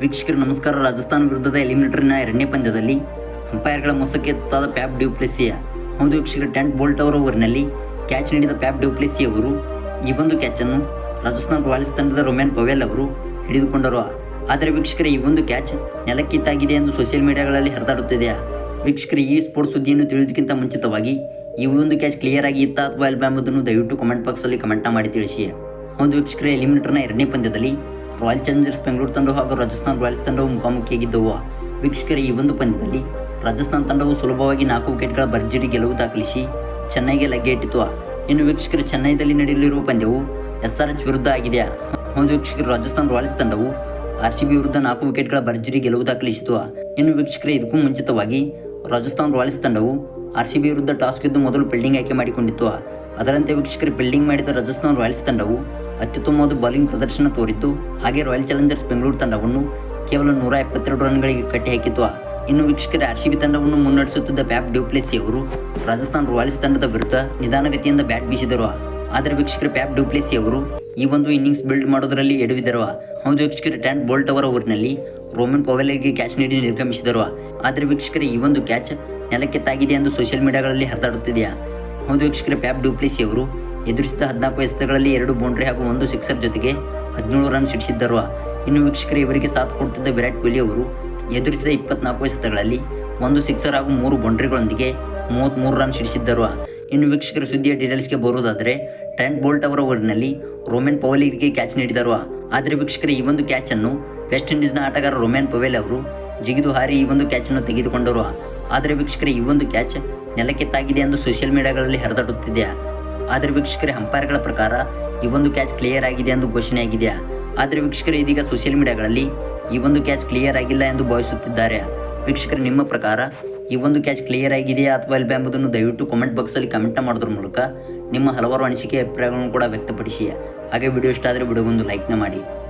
ವೀಕ್ಷಕರು, ನಮಸ್ಕಾರ. ರಾಜಸ್ಥಾನ ವಿರುದ್ಧದ ಎಲಿಮಿನೇಟರ್ನ ಎರಡನೇ ಪಂದ್ಯದಲ್ಲಿ ಅಂಪೈರ್ಗಳ ಮೊಸಕ್ಕೆ ತುತ್ತಾದ ಪ್ಯಾಪ್ ಡ್ಯೂಪ್ಲೆಸಿಯ. ಒಂದು ವೀಕ್ಷಕರು ಟೆಂಟ್ ಬೋಲ್ಟ್ ಅವರ ಓವರ್ನಲ್ಲಿ ಕ್ಯಾಚ್ ನೀಡಿದ ಪ್ಯಾಪ್ ಡ್ಯೂಪ್ಲೆಸಿ ಅವರು ಈ ಒಂದು ಕ್ಯಾಚನ್ನು ರಾಜಸ್ಥಾನ ರಾಯಲ್ಸ್ ತಂಡದ ರೊಮ್ಯಾನ್ ಪವೇಲ್ ಅವರು ಹಿಡಿದುಕೊಂಡರು. ಆದರೆ ವೀಕ್ಷಕರ, ಈ ಒಂದು ಕ್ಯಾಚ್ ನೆಲಕ್ಕಿತ್ತಾಗಿದೆ ಎಂದು ಸೋಷಿಯಲ್ ಮೀಡಿಯಾಗಳಲ್ಲಿ ಹರಿದಾಡುತ್ತಿದೆ. ವೀಕ್ಷಕರು, ಈ ಸ್ಪೋರ್ಟ್ಸ್ ಸುದ್ದಿಯನ್ನು ತಿಳಿಯೋದಕ್ಕಿಂತ ಮುಂಚಿತವಾಗಿ ಈ ಒಂದು ಕ್ಯಾಚ್ ಕ್ಲಿಯರ್ ಆಗಿ ಇತ್ತ ಅಥವಾ ಇಲ್ವಾ ಎಂಬುದನ್ನು ದಯವಿಟ್ಟು ಕಮೆಂಟ್ ಬಾಕ್ಸಲ್ಲಿ ಕಮೆಂಟ್ ಮಾಡಿ ತಿಳಿಸಿ. ಒಂದು ವೀಕ್ಷಕರ ಎಲಿಮಿನೇಟರ್ನ ಎರಡನೇ ಪಂದ್ಯದಲ್ಲಿ ರಾಯಲ್ ಚಾಲೆಂಜರ್ಸ್ ಬೆಂಗಳೂರು ತಂಡ ಹಾಗೂ ರಾಜಸ್ಥಾನ್ ರಾಯಲ್ಸ್ ತಂಡವು ಮುಖಾಮುಖಿಯಾಗಿದ್ದವು. ವೀಕ್ಷಕರ, ಈ ಒಂದು ಪಂದ್ಯದಲ್ಲಿ ರಾಜಸ್ಥಾನ್ ತಂಡವು ಸುಲಭವಾಗಿ ನಾಲ್ಕು ವಿಕೆಟ್ಗಳ ಭರ್ಜರಿ ಗೆಲುವು ದಾಖಲಿಸಿ ಚೆನ್ನೈಗೆ ಲಗ್ಗೆ ಇಟ್ಟಿತು ಇನ್ನು ವೀಕ್ಷಕರು ಚೆನ್ನೈದಲ್ಲಿ ನಡೆಯಲಿರುವ ಪಂದ್ಯವು ಎಸ್ ಆರ್ ಎಚ್ ವಿರುದ್ಧ ಆಗಿದೆ. ಒಂದು ವೀಕ್ಷಕರು ರಾಜಸ್ಥಾನ್ ರಾಯಲ್ಸ್ ತಂಡವು ಆರ್ ಸಿ ಬಿ ವಿರುದ್ಧ ನಾಲ್ಕು ವಿಕೆಟ್ಗಳ ಭರ್ಜರಿ ಗೆಲುವು ದಾಖಲಿಸಿತು. ಇನ್ನು ವೀಕ್ಷಕರೇ, ಇದಕ್ಕೂ ಮುಂಚಿತವಾಗಿ ರಾಜಸ್ಥಾನ್ ರಾಯಲ್ಸ್ ತಂಡವು ಆರ್ ಸಿ ಬಿ ವಿರುದ್ಧ ಟಾಸ್ ಗೆದ್ದು ಮೊದಲು ಫೀಲ್ಡಿಂಗ್ ಆಯ್ಕೆ ಮಾಡಿಕೊಂಡಿತ್ತು. ಅದರಂತೆ ವೀಕ್ಷಕರು ಫೀಲ್ಡಿಂಗ್ ಮಾಡಿದ ರಾಜಸ್ಥಾನ್ ರಾಯಲ್ಸ್ ತಂಡವು ಅತ್ಯುತ್ತಮವಾದ ಬೌಲಿಂಗ್ ಪ್ರದರ್ಶನ ತೋರಿತು ಹಾಗೆ ರಾಯಲ್ ಚಾಲೆಂಜರ್ಸ್ ಬೆಂಗಳೂರು ತಂಡವನ್ನು ಕೇವಲ ನೂರ ಎಪ್ಪತ್ತೆರಡು ರನ್ಗಳಿಗೆ ಕಟ್ಟಿ ಹಾಕಿತ್ತು. ಇನ್ನು ವೀಕ್ಷಕರ ಆರ್ ಸಿ ಬಿ ತಂಡವನ್ನು ಮುನ್ನಡೆಸುತ್ತಿದ್ದ ಪ್ಯಾಪ್ ಡ್ಯೂಪ್ಲೆಸಿ ಅವರು ರಾಜಸ್ಥಾನ್ ರಾಯಲ್ಸ್ ತಂಡದ ವಿರುದ್ಧ ನಿಧಾನಗತಿಯಿಂದ ಬ್ಯಾಟ್ ಬೀಸಿದರು. ಆದರೆ ವೀಕ್ಷಕರ ಪ್ಯಾಪ್ ಡ್ಯೂಪ್ಲೆಸಿ ಅವರು ಈ ಒಂದು ಇನ್ನಿಂಗ್ಸ್ ಬಿಲ್ಡ್ ಮಾಡೋದರಲ್ಲಿ ಎಡವಿದರು. ಹೌದು ವೀಕ್ಷಕರ ಟ್ಯಾಂಟ್ ಬೋಲ್ಟ್ ಅವರ ಊರಿನಲ್ಲಿ ರೋಮನ್ ಪೊವೆಲ್ಗೆ ಕ್ಯಾಚ್ ನೀಡಿ ನಿರ್ಗಮಿಸಿದರು. ಆದರೆ ವೀಕ್ಷಕರ ಈ ಒಂದು ಕ್ಯಾಚ್ ನೆಲಕ್ಕೆ ತಾಗಿದೆ ಎಂದು ಸೋಷಿಯಲ್ ಮೀಡಿಯಾಗಳಲ್ಲಿ ಹರಿದಾಡುತ್ತಿದೆಯಾ ಹೌದು ವೀಕ್ಷಕರ ಪ್ಯಾಪ್ ಡ್ಯೂಪ್ಲೆಸಿ ಅವರು ಎದುರಿಸಿದ ಹದಿನಾಲ್ಕು ಎಸೆತಗಳಲ್ಲಿ ಎರಡು ಬೌಂಡ್ರಿ ಹಾಗೂ ಒಂದು ಸಿಕ್ಸರ್ ಜೊತೆಗೆ ಹದಿನೇಳು ರನ್ ಸಿಡಿಸಿದ್ದರು. ಇನ್ನು ವೀಕ್ಷಕರು, ಇವರಿಗೆ ಸಾಥ್ ಕೊಡುತ್ತಿದ್ದ ವಿರಾಟ್ ಕೊಹ್ಲಿ ಅವರು ಎದುರಿಸಿದ ಇಪ್ಪತ್ನಾಲ್ಕು ಎಸೆತಗಳಲ್ಲಿ ಒಂದು ಸಿಕ್ಸರ್ ಹಾಗೂ ಮೂರು ಬೌಂಡ್ರಿಗಳೊಂದಿಗೆ ಮೂವತ್ತ್ಮೂರು ರನ್ ಸಿಡಿಸಿದ್ದರು. ಇನ್ನು ವೀಕ್ಷಕರ, ಸುದ್ದಿಯ ಡೀಟೇಲ್ಸ್ಗೆ ಬರುವುದಾದರೆ ಟ್ರೆಂಟ್ ಬೋಲ್ಟ್ ಅವರ ಓವರ್ನಲ್ಲಿ ರೋಮನ್ ಪವಲಿಗೆ ಕ್ಯಾಚ್ ನೀಡಿದರು. ಆದರೆ ವೀಕ್ಷಕರ, ಈ ಒಂದು ಕ್ಯಾಚನ್ನು ವೆಸ್ಟ್ ಇಂಡೀಸ್ನ ಆಟಗಾರ ರೋಮನ್ ಪವೆಲ್ ಅವರು ಜಿಗಿದು ಹಾರಿ ಈ ಒಂದು ಕ್ಯಾಚನ್ನು ತೆಗೆದುಕೊಂಡರು. ಆದರೆ ವೀಕ್ಷಕರ, ಈ ಒಂದು ಕ್ಯಾಚ್ ನೆಲಕ್ಕೆ ತಾಗಿದೆ ಎಂದು ಸೋಷಿಯಲ್ ಮೀಡಿಯಾಗಳಲ್ಲಿ ಹರಿದಾಡುತ್ತಿದೆ. ಆದರೆ ವೀಕ್ಷಕರ ಅಂಪೈರ್ಗಳ ಪ್ರಕಾರ ಈ ಒಂದು ಕ್ಯಾಚ್ ಕ್ಲಿಯರ್ ಆಗಿದೆ ಎಂದು ಘೋಷಣೆ ಘೋಷಣೆಯಾಗಿದೆ ಆದರೆ ವೀಕ್ಷಕರು, ಇದೀಗ ಸೋಷಿಯಲ್ ಮೀಡಿಯಾಗಳಲ್ಲಿ ಈ ಒಂದು ಕ್ಯಾಚ್ ಕ್ಲಿಯರ್ ಆಗಿಲ್ಲ ಎಂದು ಭಾವಿಸುತ್ತಿದ್ದಾರೆ. ವೀಕ್ಷಕರು, ನಿಮ್ಮ ಪ್ರಕಾರ ಈ ಒಂದು ಕ್ಯಾಚ್ ಕ್ಲಿಯರ್ ಆಗಿದೆಯಾ ಅಥವಾ ಇಲ್ಲ ಎಂಬುದನ್ನು ದಯವಿಟ್ಟು ಕಮೆಂಟ್ ಬಾಕ್ಸಲ್ಲಿ ಕಮೆಂಟ್ ಮಾಡೋದ್ರ ಮೂಲಕ ನಿಮ್ಮ ಹಲವಾರು ಅನಿಸಿಕೆ ಅಭಿಪ್ರಾಯಗಳನ್ನು ಕೂಡ ವ್ಯಕ್ತಪಡಿಸಿ. ಹಾಗೆ ವಿಡಿಯೋ ಇಷ್ಟ ಆದರೆ ವಿಡಿಯೋಗೊಂದು ಲೈಕ್ನ ಮಾಡಿ.